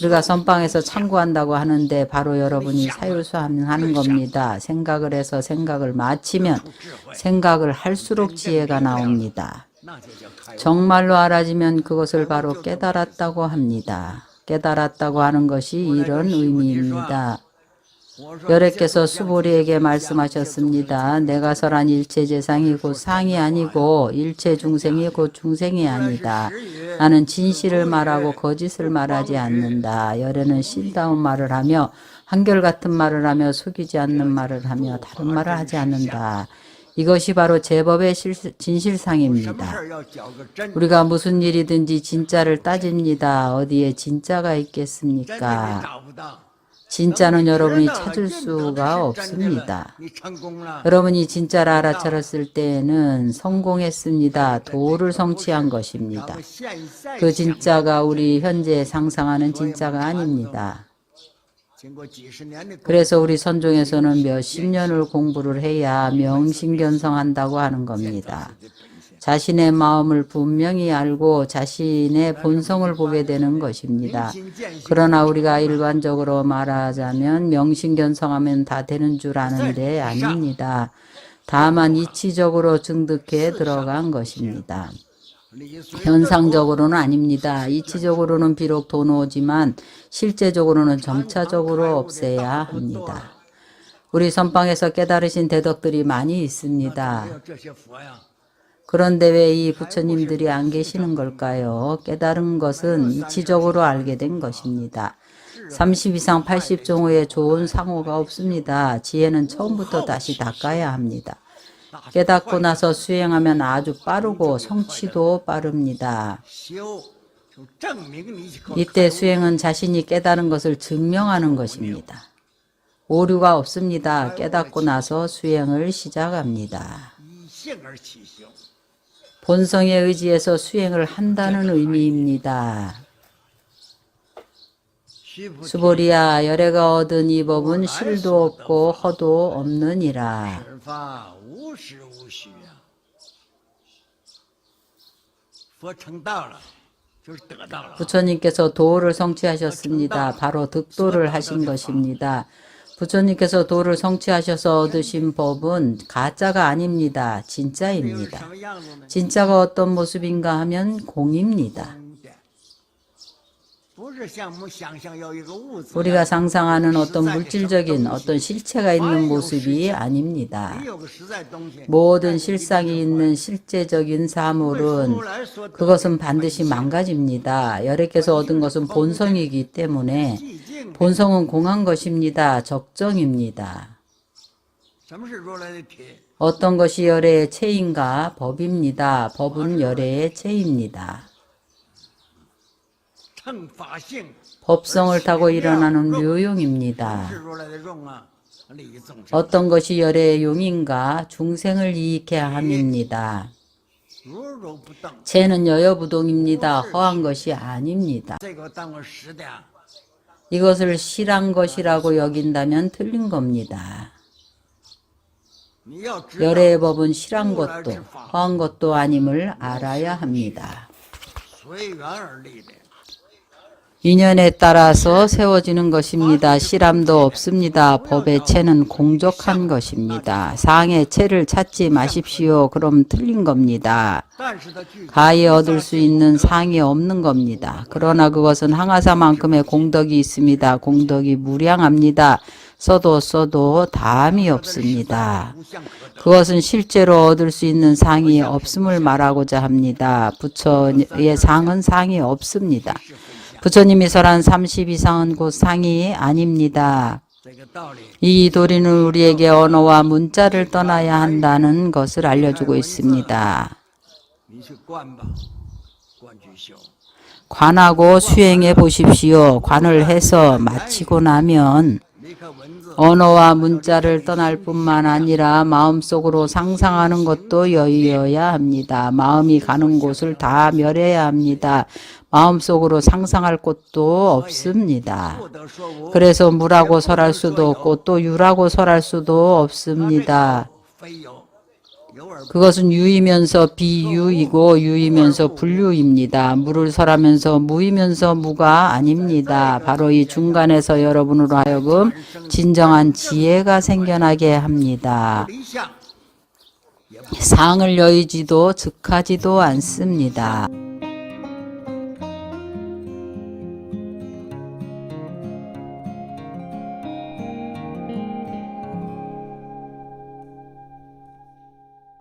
우리가 선방에서 참고한다고 하는데 바로 여러분이 사유수함하는 겁니다. 생각을 해서 생각을 마치면 생각을 할수록 지혜가 나옵니다. 정말로 알아지면 그것을 바로 깨달았다고 합니다. 깨달았다고 하는 것이 이런 의미입니다. 여래께서 수보리에게 말씀하셨습니다. 내가 설한 일체 재상이 곧 상이 아니고 일체 중생이 곧 중생이 아니다. 나는 진실을 말하고 거짓을 말하지 않는다. 여래는 신다운 말을 하며 한결같은 말을 하며 속이지 않는 말을 하며 다른 말을 하지 않는다. 이것이 바로 제법의 진실상입니다. 우리가 무슨 일이든지 진짜를 따집니다. 어디에 진짜가 있겠습니까? 진짜는 여러분이 찾을 수가 없습니다. 여러분이 진짜를 알아차렸을 때에는 성공했습니다. 도를 성취한 것입니다. 그 진짜가 우리 현재 상상하는 진짜가 아닙니다. 그래서 우리 선종에서는 몇십 년을 공부를 해야 명신견성한다고 하는 겁니다. 자신의 마음을 분명히 알고 자신의 본성을 보게 되는 것입니다. 그러나 우리가 일반적으로 말하자면 명심견성하면 다 되는 줄 아는데 아닙니다. 다만 이치적으로 증득해 들어간 것입니다. 현상적으로는 아닙니다. 이치적으로는 비록 돈오지만 실제적으로는 점차적으로 없애야 합니다. 우리 선방에서 깨달으신 대덕들이 많이 있습니다. 그런데 왜 이 부처님들이 안 계시는 걸까요? 깨달은 것은 이치적으로 알게 된 것입니다. 30 이상 80종호에 좋은 상호가 없습니다. 지혜는 처음부터 다시 닦아야 합니다. 깨닫고 나서 수행하면 아주 빠르고 성취도 빠릅니다. 이때 수행은 자신이 깨달은 것을 증명하는 것입니다. 오류가 없습니다. 깨닫고 나서 수행을 시작합니다. 본성에 의지해서 수행을 한다는 의미입니다. 수보리야 열애가 얻은 이 법은 실도 없고 허도 없느니라. 부처님께서 도를 성취하셨습니다. 바로 득도를 하신 것입니다. 부처님께서 도를 성취하셔서 얻으신 법은 가짜가 아닙니다. 진짜입니다. 진짜가 어떤 모습인가 하면 공입니다. 우리가 상상하는 어떤 물질적인 어떤 실체가 있는 모습이 아닙니다. 모든 실상이 있는 실제적인 사물은 그것은 반드시 망가집니다. 여래께서 얻은 것은 본성이기 때문에 본성은 공한 것입니다. 적정입니다. 어떤 것이 열애의 체인가? 법입니다. 법은 열애의 체입니다. 법성을 타고 일어나는 묘용입니다. 어떤 것이 열애의 용인가? 중생을 이익해 함입니다. 죄는 여여부동입니다. 허한 것이 아닙니다. 이것을 실한 것이라고 여긴다면 틀린 겁니다. 열애의 법은 실한 것도 허한 것도 아님을 알아야 합니다. 인연에 따라서 세워지는 것입니다. 실함도 없습니다. 법의 체는 공족한 것입니다. 상의 체를 찾지 마십시오. 그럼 틀린 겁니다. 가히 얻을 수 있는 상이 없는 겁니다. 그러나 그것은 항아사만큼의 공덕이 있습니다. 공덕이 무량합니다. 써도 써도 다함이 없습니다. 그것은 실제로 얻을 수 있는 상이 없음을 말하고자 합니다. 부처의 상은 상이 없습니다. 부처님이 설한 30 이상은 곧 상이 아닙니다. 이 도리는 우리에게 언어와 문자를 떠나야 한다는 것을 알려주고 있습니다. 관하고 수행해 보십시오. 관을 해서 마치고 나면 언어와 문자를 떠날 뿐만 아니라 마음속으로 상상하는 것도 여의어야 합니다. 마음이 가는 곳을 다 멸해야 합니다. 마음속으로 상상할 것도 없습니다. 그래서 무라고 설할 수도 없고 또 유라고 설할 수도 없습니다. 그것은 유이면서 비유이고 유이면서 분류입니다. 무를 설하면서 무이면서 무가 아닙니다. 바로 이 중간에서 여러분으로 하여금 진정한 지혜가 생겨나게 합니다. 상을 여의지도 즉하지도 않습니다.